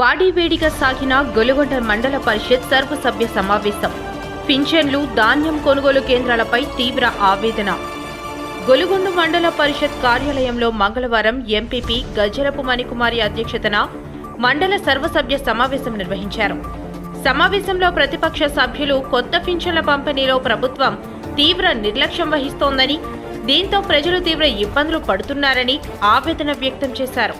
వాడివేడిగా సాగిన గొలుగొండ మండల పరిషత్ సర్వసభ్య సమావేశం. పింఛన్లు ధాన్యం కొనుగోలు కేంద్రాలపై తీవ్ర ఆవేదన. గొలుగొండ మండల పరిషత్ కార్యాలయంలో మంగళవారం ఎంపీపీ గజరపు మణికుమారి అధ్యక్షతన మండల సర్వసభ్య సమావేశం నిర్వహించారు. సమావేశంలో ప్రతిపక్ష సభ్యులు కొత్త పింఛన్ల పంపిణీలో ప్రభుత్వం తీవ్ర నిర్లక్ష్యం వహిస్తోందని దీంతో ప్రజలు తీవ్ర ఇబ్బందులు పడుతున్నారని ఆవేదన వ్యక్తం చేశారు.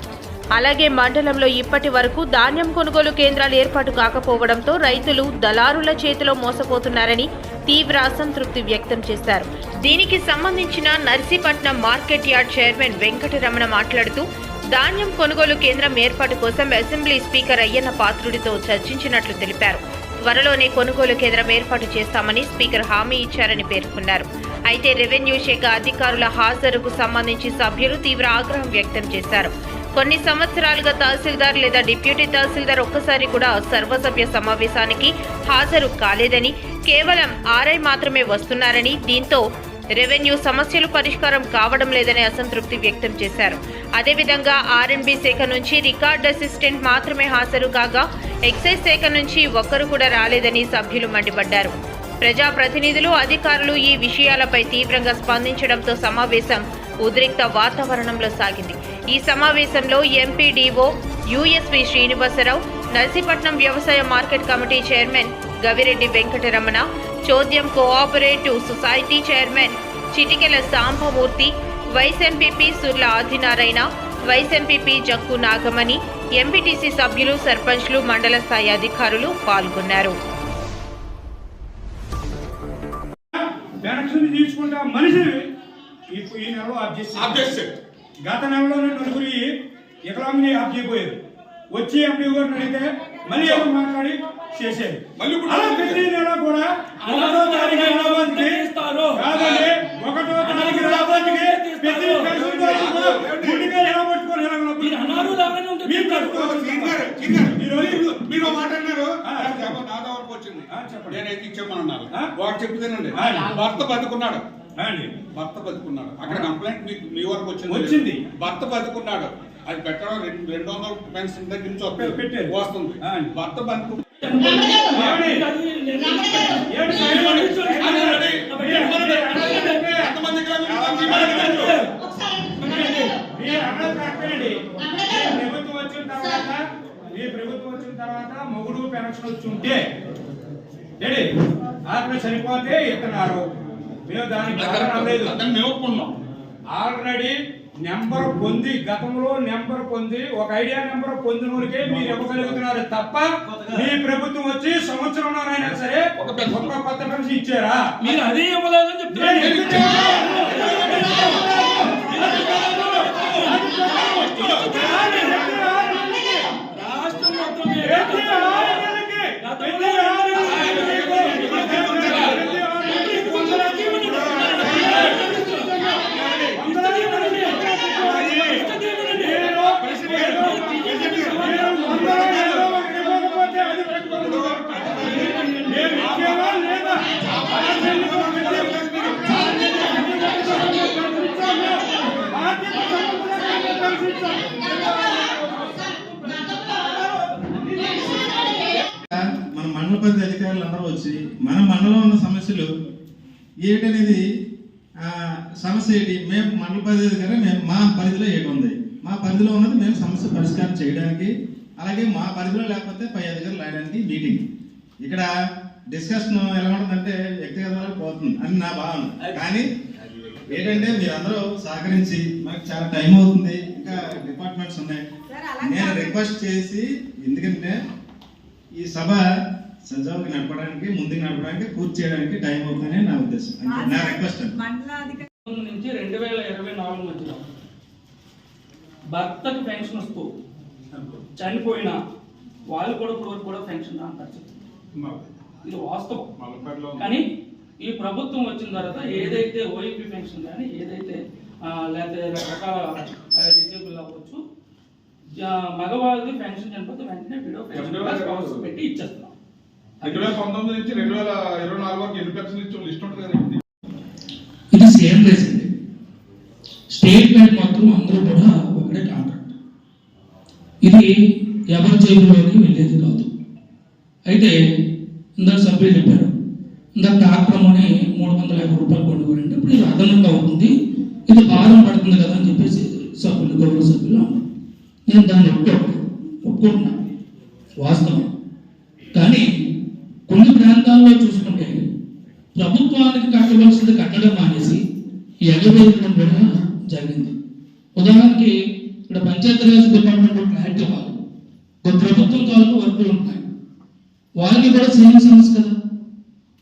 అలాగే మండలంలో ఇప్పటి వరకు ధాన్యం కొనుగోలు కేంద్రాలు ఏర్పాటు కాకపోవడంతో రైతులు దళారుల చేతిలో మోసపోతున్నారని తీవ్ర అసంతృప్తి వ్యక్తం చేశారు. దీనికి సంబంధించిన Narsipatnam market yard chairman Venkataramana మాట్లాడుతూ ధాన్యం కొనుగోలు కేంద్రం ఏర్పాటు కోసం అసెంబ్లీ స్పీకర్ అయ్యన్న పాత్రుడితో చర్చించినట్లు తెలిపారు. త్వరలోనే కొనుగోలు కేంద్రం ఏర్పాటు చేస్తామని స్పీకర్ హామీ ఇచ్చారని పేర్కొన్నారు. అయితే రెవెన్యూ శాఖ అధికారుల హాజరుకు సంబంధించి సభ్యులు తీవ్ర ఆగ్రహం వ్యక్తం చేశారు. కొన్ని సంవత్సరాలుగా తహసీల్దార్ లేదా డిప్యూటీ తహసీల్దార్ ఒక్కసారి కూడా సర్వసభ్య సమావేశానికి హాజరు కాలేదని కేవలం ఆర్ఐ మాత్రమే వస్తున్నారని దీంతో రెవెన్యూ సమస్యలు పరిష్కారం కావడం లేదని అసంతృప్తి వ్యక్తం చేశారు. అదేవిధంగా ఆర్ఎండ్బి శాఖ నుంచి రికార్డ్ అసిస్టెంట్ మాత్రమే హాజరు కాగా ఎక్సైజ్ శాఖ నుంచి ఒక్కరు కూడా రాలేదని సభ్యులు మండిపడ్డారు. ప్రజాప్రతినిధులు అధికారులు ఈ విషయాలపై తీవ్రంగా స్పందించడంతో సమావేశం ఉద్రిక్త వాతావరణంలో సాగింది. ఈ సమావేశంలో ఎంపీడీఓ యుఎస్వి శ్రీనివాసరావు నర్సీపట్నం వ్యవసాయ market committee chairman Gavireddy Venkataramana చోద్యం cooperative society chairman Chitikela Sambamurthy vice MPP Surla Adinarayana vice MPP Jakku Nagamani MPTC సభ్యులు సర్పంచ్లు మండల స్థాయి అధికారులు పాల్గొన్నారు. తీసుకుంటా మనిషిని ఈ ఈ నెలలో గత నెలలోనే నలుగురి వికలాంగిని ఆఫ్ చేయబోయారు. వచ్చి ఎంపీ గారిని అడిగితే మళ్ళీ ఎవరు మాట్లాడి చేసేది మళ్ళీ అలా ప్రతి నెల కూడా ఒకటో తారీఖు రాబోతుంది కాదండి ఒకటో తారీఖు రాబోతుంది ప్రతి మీరు నాతో వరకు వచ్చింది. నేనైతే? వాడు చెప్తేనండి. భర్త బతుకున్నాడు. అండి భర్త బతుకున్నాడు అక్కడ. కంప్లైంట్ మీకు మీ వరకు వచ్చింది వచ్చింది. భర్త బతుకున్నాడు అది పెట్టడం రెండు రెండు వందల పెన్షన్ దగ్గర నుంచి. పెట్టారు. వస్తుంది. భర్త బతుకు ప్రభుత్వం వచ్చిన తర్వాత మీ ప్రభుత్వం వచ్చిన తర్వాత మొగుడు పెన్షన్ వచ్చి ఉంటే చనిపోతే ఇస్తున్నారు మేము దానికి కారణం లేదు. అతను మేము ఒప్పుకున్నాం. ఆల్రెడీ నెంబర్ పొంది గతంలో నెంబర్ పొంది ఒక ఐడియా నెంబర్ పొందిన వాళ్ళకే మీరు ఇవ్వగలుగుతున్నారు తప్ప మీ ప్రభుత్వం వచ్చి సంవత్సరం అయినా సరే ఒక కొత్త పెన్షన్ ఇచ్చారా? మీరు అదే ఇవ్వలేదని నేను చెప్తున్నారు? మన మండల పరిధి అధికారులు అందరూ వచ్చి మన మండలంలో ఉన్న సమస్యలు ఏంటనేది సమస్య ఏంటి? మేము మండల పరిధి అధికారి మేము మా పరిధిలో ఏటి ఉంది? మా పరిధిలో ఉన్నది మేము సమస్య పరిష్కారం చేయడానికి అలాగే మా పరిధిలో లేకపోతే పై అధికారులు రాయడానికి మీటింగ్ ఇక్కడ డిస్కషన్ ఎలా ఉంటుందంటే వరకు పోతుంది. అని నా భావన. కానీ ఏంటంటే మీరందరూ సహకరించి మనకు చాలా టైం అవుతుంది. ఇంకా డిపార్ట్మెంట్స్ ఉన్నాయి. నేను రిక్వెస్ట్ చేసి ఎందుకంటే ఈ సభ సజావుగా నడపడానికి ముందుకు నడపడానికి పూర్తి చేయడానికి టైం అవుతుందని నా ఉద్దేశం. నా రిక్వెస్ట్ నుంచి రెండు వేల ఇరవై నాలుగు మధ్యలో భర్తకు పెన్షన్ వస్తూ చనిపోయిన వాళ్ళు కూడా ఇప్పుడు కూడా పెన్షన్ రాని పరిస్థితి ఇది వాస్తవం. కానీ ఈ ప్రభుత్వం వచ్చిన తర్వాత ఏదైతే ఓఈపీ పెన్షన్ కానీ ఏదైతే లేకపోతే రకరకాల డిసేబుల్ అవ్వచ్చు. జా- మగవాళ్ళది పెన్షన్ చనిపోతే వెంటనే విడో పెన్షన్ పెట్టి ఇచ్చేస్తున్నాం. రెండు వేల పంతొమ్మిది నుంచి రెండు వేల ఇరవై నాలుగు వరకు ఎన్ని పెన్షన్ ఇచ్చిన లిస్ట్ ఉంటుంది కదా ఇది సేమ్ రేస్ అండి. స్టేట్ వైడ్ మొత్తం అందరూ కూడా ఒకటే కాంట్రాక్ట్ ఇది ఎవరి జేబులోకి వెళ్ళేది కాదు. అయితే ఇందాక సభ్యులు చెప్పారు ఇందాక ట్రాక్టర్ అని మూడు వందల యాభై రూపాయలు కొనుగోలంటే ఇప్పుడు ఇది అదనంగా అవుతుంది. ఇది భారం పడుతుంది కదా అని కుటుంబ సభ్యులు గౌరవ నేను దాన్ని ఒప్పుకో ఒప్పుకుంటున్నా. వాస్తవం. కానీ కొన్ని ప్రాంతాల్లో చూసుకుంటే ప్రభుత్వానికి కట్టవలసింది కట్టడం మానేసి ఎగవేయడం కూడా జరిగింది. ఉదాహరణకి ఇక్కడ పంచాయతీరాజ్ డిపార్ట్మెంట్ క్లారిటీ ఇవ్వాలి ఒక ప్రభుత్వం తాలూకు వర్కులు ఉంటాయి వాళ్ళకి కూడా సేమ్ సమస్య కదా.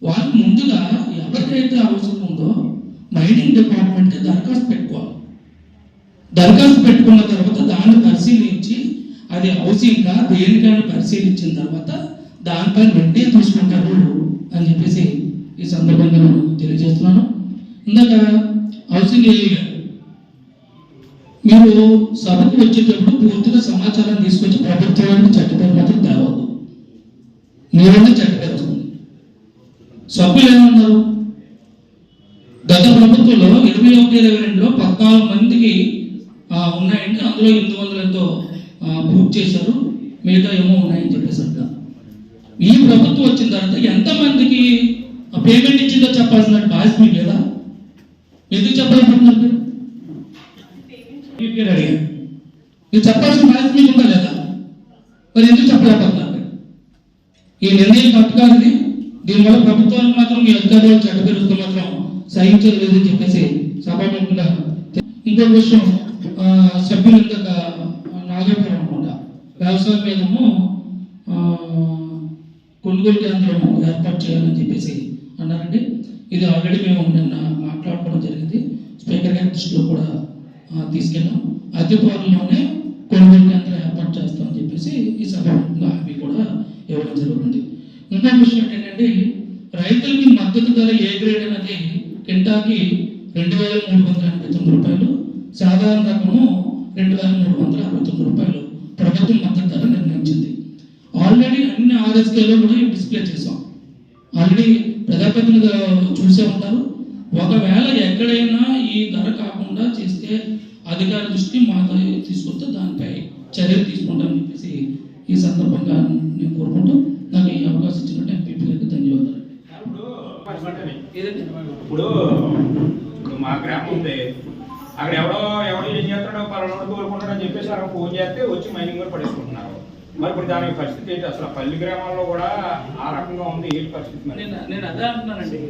వాళ్ళకి ముందుగా ఎవరికైతే అవసరం ఉందో మైనింగ్ డిపార్ట్మెంట్కి దరఖాస్తు పెట్టుకోవాలి. దరఖాస్తు పెట్టుకున్న తర్వాత దాన్ని పరిశీలించి అది హౌసింగ్గా దేనికైనా పరిశీలించిన తర్వాత దానిపై వడ్డీ తీసుకుంటారు అని చెప్పేసి ఈ సందర్భంగా నేను తెలియజేస్తున్నాను. ఇందాక హౌసింగ్ ఏఈ మీరు సభకు వచ్చేటప్పుడు పూర్తిగా సమాచారం తీసుకొచ్చి ప్రభుత్వానికి చట్టపేరు మాత్రం తేవద్దు. మీరైనా చట్టపేరు సభ్యులు ఏమన్నారు? గత ప్రభుత్వంలో ఇరవై ఒకటి ఇరవై రెండులో పద్నాలుగు మందికి ఉన్నాయంటే అందులో ఎనిమిది వందలు ఎంతో పూర్తి చేశారు. మిగతా ఏమో ఉన్నాయని చెప్పేసి అంటారు ఈ ప్రభుత్వం వచ్చిన తర్వాత ఎంతమందికి పేమెంట్ ఇచ్చిందో చెప్పాల్సిన బాధ్యత మీకు లేదా? ఎందుకు చెప్పాలనుకుంటున్నారు మీరు? అడిగారు. చెప్పాల్సిన బాధ్యత మీకు ఉందా లేదా? మరి ఎందుకు చెప్పలేకపోతున్నారు? ఈ నిర్ణయం ఇది దీనివల్ల ప్రభుత్వానికి మాత్రం మీ అధికారులు చట్టపరుస్తూ మాత్రం సహించదు లేదని చెప్పేసి సభాముఖంగా ఇంకొక విషయం సభ్యులు నాగేపురం అనమాట అనుకుంటా వ్యవసాయం మీదము కొనుగోలు కేంద్రం ఏర్పాటు చేయాలని చెప్పేసి అన్నారండి. ఇది ఆల్రెడీ మేము నిన్న మాట్లాడుకోవడం జరిగింది. స్పీకర్ గారి దృష్టిలో కూడా తీసుకెళ్ళాం. అతి త్వరలోనే కొనుగోలు కేంద్రం ఏర్పాటు చేస్తామని చెప్పేసి ఈ సభ హామీ కూడా ఇవ్వడం జరుగుతుంది. ఇంకో విషయం ఏంటంటే రైతులకి మద్దతు ధర ఏ గ్రేడ్ అనేది కింటాకి రెండు వేల మూడు వందల ఎనభై తొమ్మిది రూపాయలు. సాధారణ రకము రెండు వేల మూడు వందల అరవై తొమ్మిది రూపాయలు ప్రభుత్వం మద్దతు ధర నిర్ణయించింది. ఆల్రెడీ అన్ని ఆర్ఎస్కేలో కూడా డిస్ప్లే చేసాం ఆల్రెడీ ప్రజాప్రతినిధులు చూసే ఉంటారు. ఒకవేళ ఎక్కడైనా ఈ ధర కాకుండా చేస్తే అధికార దృష్టి మా దృష్టికి తీసుకొస్తే దానిపై చర్యలు తీసుకుంటామని చెప్పేసి ఈ సందర్భంగా నేను కోరుకుంటూ నాకు ఈ అవకాశం ఇచ్చినట్టు ఎంపీపీ గారికి ధన్యవాదాలు. ఇప్పుడు ఇప్పుడు మా గ్రామం ఉంది. అక్కడ ఎవడో ఎవడో ఏం చేస్తాడో పలానా కోరుకుంటాడో అని చెప్పేసి అక్కడ ఫోన్ చేస్తే వచ్చి మైనింగ్ కూడా పడేసుకుంటున్నారు. మరి ఇప్పుడు దాని పరిస్థితి ఏంటి? అసలు పల్లి గ్రామాల్లో కూడా ఆ రకంగా ఉంది ఏంటి పరిస్థితి నేను అదే అంటున్నానండి.